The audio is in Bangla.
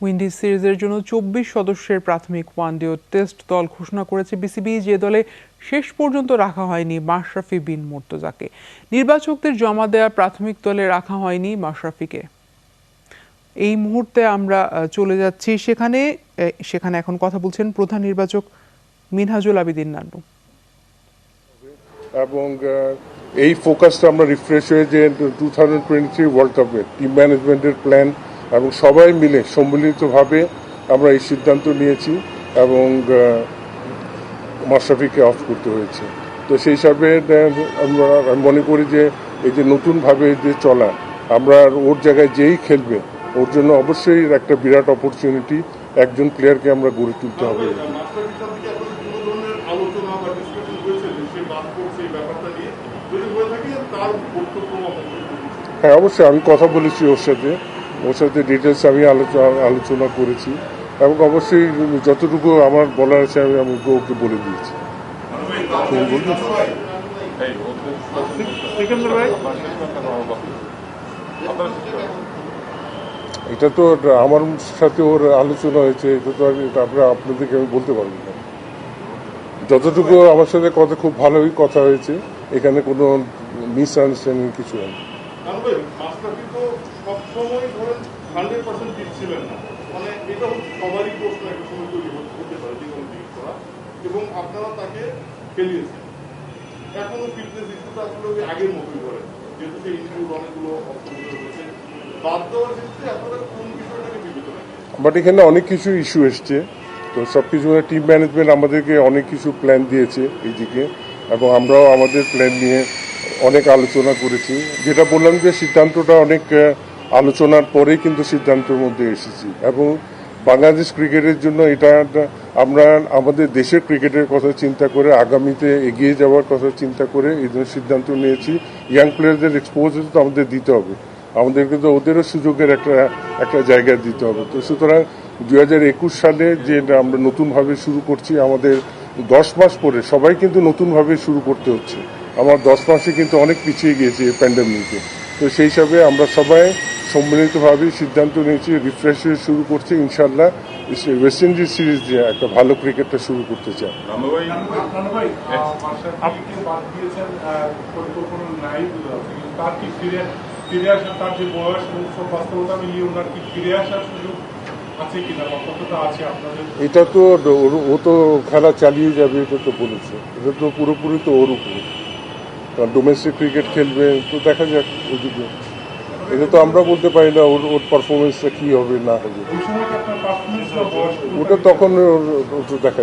উইন্ডিজ সিরিজের জন্য চব্বিশ সদস্যের প্রাথমিক ওয়ানডে ও টেস্ট দল ঘোষণা করেছে বিসিবি যে দলে শেষ পর্যন্ত রাখা হয়নি মাশরাফি বিন মুর্তজাকে নির্বাচকদের জমা দেওয়া প্রাথমিক দলে রাখা হয়নি মাশরাফিকে এই মুহূর্তে আমরা চলে যাচ্ছি সেখানে সেখানে এখন কথা বলছেন প্রধান নির্বাচক মিনহাজুল আবিদিন নান্নু এবং এই ফোকাসটা আমরা রিফ্রেশ হয়ে যে two thousand twenty three world কাপে টিম ম্যানেজমেন্টের প্ল্যান এবং সবাই মিলে সম্মিলিতভাবে আমরা এই সিদ্ধান্ত নিয়েছি এবং মাশরাফিকে অফ করতে হয়েছে। তো সেই হিসাবে আমরা আমি মনে করি যে এই যে নতুনভাবে যে চলা আমরা ওর জায়গায় যেই খেলবে ওর জন্য অবশ্যই একটা বিরাট অপরচুনিটি একজন প্লেয়ারকে আমরা গড়ে তুলতে হবে। হ্যাঁ অবশ্যই আমি কথা বলেছি ওর সাথে। ওর সাথে ডিটেলস আমি আলোচনা আলোচনা করেছি এবং অবশ্যই যতটুকু আমার বলার আছে আমি আমি ওকে বলে দিয়েছি। এটা তো আমার সাথে ওর আলোচনা হয়েছে এটা তো এটা আমরা আপনাদেরকে আমি বলতে পারব না। যতটুকু আমার সাথে কথা খুব ভালোই কথা হয়েছে এখানে কোনো মিস মিসআন্ডারস্ট্যান্ডিং কিছু নেই মানে এবং আপনারা তাকে খেলিয়েছেন। এখনও ফিটনেস আগের মতোই করে যেহেতু সেই অনেকগুলো বাদ দেওয়ার ক্ষেত্রে আপনারা কোন বিষয়টাকে বাট এখানে অনেক কিছু ইস্যু এসছে। তো সব কিছু টিম ম্যানেজমেন্ট আমাদেরকে অনেক কিছু প্ল্যান দিয়েছে এইদিকে। এবং আমরাও আমাদের প্ল্যান নিয়ে অনেক আলোচনা করেছি। যেটা বললাম যে সিদ্ধান্তটা অনেক আলোচনার পরেই কিন্তু সিদ্ধান্তের মধ্যে এসেছি। এবং বাংলাদেশ ক্রিকেটের জন্য এটা আমরা আমাদের দেশের ক্রিকেটের কথা চিন্তা করে আগামীতে এগিয়ে যাওয়ার কথা চিন্তা করে এই ধরনের সিদ্ধান্ত নিয়েছি। ইয়াং প্লেয়ারদের এক্সপোজার তো আমাদের দিতে হবে। আমাদেরকে তো ওদেরও সুযোগের একটা একটা জায়গা দিতে হবে। তো সুতরাং দুই হাজার একুশ সালে যে আমরা নতুনভাবে শুরু করছি, আমাদের দশ মাস পরে সবাই কিন্তু নতুনভাবে শুরু করতে হচ্ছে। আমার দশ মাসে কিন্তু অনেক পিছিয়ে গিয়েছে এই প্যান্ডামিকে তো সেই হিসাবে আমরা সবাই সম্মিলিতভাবে সিদ্ধান্ত নিয়েছি রিফ্রেশ হয়ে শুরু করছি ইনশাল্লাহ ওয়েস্ট ইন্ডিজ সিরিজ দিয়ে একটা ভালো ক্রিকেটটা শুরু করতে চাই। এটা তো ওর- ও তো খেলা চালিয়ে যাবে এটা তো বলেছে। এটা তো পুরোপুরি তো ওর উপরে। কারণ ডোমেস্টিক ক্রিকেট খেলবে তো দেখা যাক ওদিকে এটা তো আমরা বলতে পারি না ওর ওর পারফরমেন্সটা কী হবে না হবে। ওটা তখন ওর- দেখা